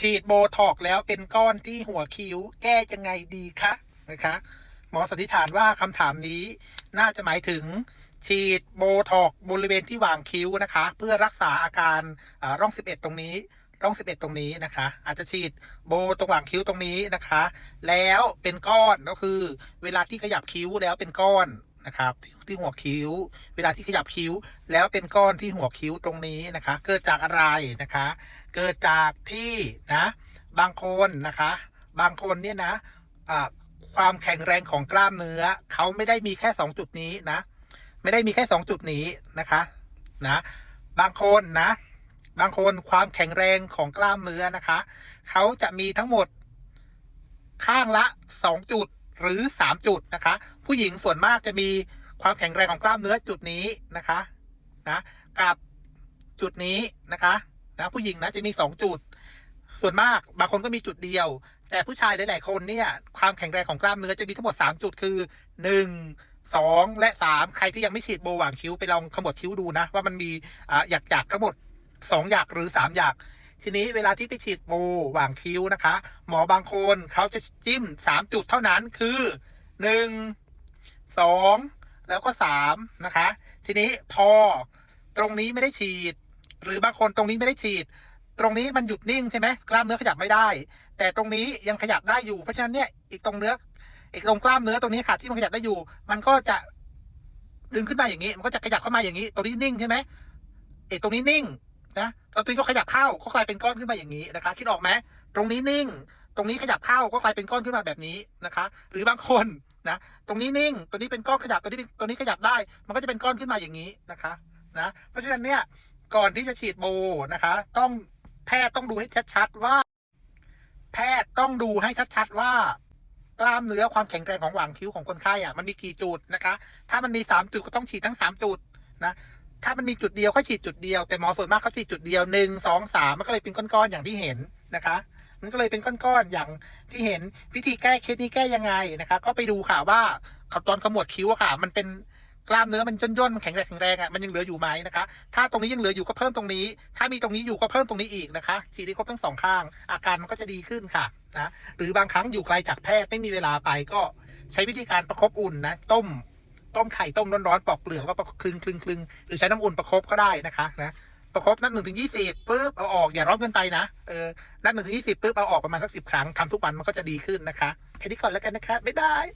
ฉีดโบท็อกแล้วเป็นก้อนที่หัวคิ้ว แก้ยังไงดีคะนะคะหมอสันนิษฐานว่าคำถามนี้น่าจะหมายถึงฉีดโบท็อกบริเวณที่วางคิ้วนะคะ เพื่อรักษาอาการอ่าร่อง 11 ตรงนี้ ร่อง 11 ตรงนี้นะคะ อาจจะฉีดโบตรงหว่างคิ้วตรงนี้นะคะ แล้วเป็นก้อนก็คือ เวลาที่ขยับคิ้วแล้วเป็นก้อน นะครับที่ที่หัวคิ้ว เวลาที่ขยับคิ้ว แล้วเป็นก้อนที่หัวคิ้วตรงนี้นะคะ เกิดจากอะไรนะคะ เกิดจากที่นะบางคนนะคะ บางคนเนี่ยนะอ่าความแข็งแรงของกล้ามเนื้อเขาไม่ได้มีแค่สองจุดนี้นะ ไม่ได้มีแค่สองจุดนี้นะคะนะ บางคนนะ บางคนความแข็งแรงของกล้ามเนื้อนะคะเขาจะมีทั้งหมดข้างละสองจุดหรือสามจุดนะคะ ผู้หญิงส่วนมากจะมีความแข็งแรงของกล้ามเนื้อจุดนี้นะคะนะกับจุดนี้นะคะนะผู้หญิงนะจะมีสองจุด ส่วนมากบางคนก็มีจุดเดียว แต่ผู้ชายหลาย ๆ คนเนี่ยความแข็งแรงของกล้ามเนื้อจะมีทั้งหมดสามจุดคือหนึ่งสองและสามใครที่ยังไม่ฉีดโบหว่างคิ้วไปลองขมวดคิ้วดูนะ ว่ามันมีอ่าหยักหยักๆทั้งหมดสองหยักหรือสามหยักทีนี้เวลาที่ไปฉีดโบหว่างคิ้วนะคะ หมอบางคนเขาจะจิ้มสามจุดเท่านั้นคือหนึ่ง สองแล้วก็สามนะคะ ทีนี้พอตรงนี้ไม่ได้ฉีด หรือบางคนตรงนี้ไม่ได้ฉีด ตรงนี้มันหยุดนิ่งใช่ไหมกล้ามเนื้อขยับไม่ได้ แต่ตรงนี้ยังขยับได้อยู่เพราะฉะนั้นเนี่ยอีกตรงเนื้ออีกตรงกล้ามเนื้อตรงนี้ค่ะที่มันขยับได้อยู่ มันก็จะดึงขึ้นมาอย่างนี้ มันก็จะขยับเข้ามาอย่างนี้ ตรงนี้นิ่งใช่ไหมเอกตรงนี้นิ่งนะแล้วตรงนี้ก็ขยับเข้าก็กลายเป็นก้อนขึ้นมาอย่างนี้นะคะ คิดออกไหมตรงนี้นิ่ง ตรงนี้ขยับเข้าก็กลายเป็นก้อนขึ้นมาแบบนี้นะคะ หรือบางคน นะ ตรงนี้นิ่ง ตัวนี้เป็นก้อนขยับ ตัวนี้เป็นตัวนี้ขยับได้ มันก็จะเป็นก้อนขึ้นมาอย่างนี้นะคะ นะ เพราะฉะนั้นเนี่ย ก่อนที่จะฉีดโบนะคะ ต้องแพทย์ต้องดูให้ชัดๆว่า แพทย์ต้องดูให้ชัดๆว่ากล้ามเนื้อความแข็งแรงของหว่างคิ้วของคนไข้อะมันมีกี่จุดนะคะ ถ้ามันมีสามจุดก็ต้องฉีดทั้งสามจุดนะถ้ามันมีจุดเดียวก็ฉีดจุดเดียวแต่หมอส่วนมากเขาฉีดจุดเดียวหนึ่งสองสามมันก็เลยเป็นก้อนๆอย่างที่เห็นนะคะ มันก็เลยเป็นก้อนๆอย่างที่เห็นวิธีแก้เคสนี้แก้ยังไงนะคะก็ไปดูค่ะว่าขับตอนขมวดคิ้วค่ะ มันเป็นกล้ามเนื้อมันย่นๆมันแข็งแรงแข็งแรงอะมันยังเหลืออยู่ไหมนะคะ ถ้าตรงนี้ยังเหลืออยู่ก็เพิ่มตรงนี้ ถ้ามีตรงนี้อยู่ก็เพิ่มตรงนี้อีกนะคะฉีดให้ครบทั้งสองข้าง อาการมันก็จะดีขึ้นค่ะนะหรือบางครั้งอยู่ไกลจากแพทย์ไม่มีเวลาไปก็ใช้วิธีการประคบอุ่นนะต้ม ต้มไข่ต้มร้อนๆปอกเปลือกก็ประคลึงคลึงคลึงหรือใช้น้ำอุ่นประคบก็ได้นะคะนะ ประคบนับหนึ่งถึงยี่สิบปุ๊บเอาออกอย่าร้อนเกินไปนะเออนับหนึ่งถึงยี่สิบปุ๊บเอาออกประมาณสักสิบครั้งทำทุกวันมันก็จะดีขึ้นนะคะแค่นี้ก่อนแล้วกันนะคะบ๊ายบาย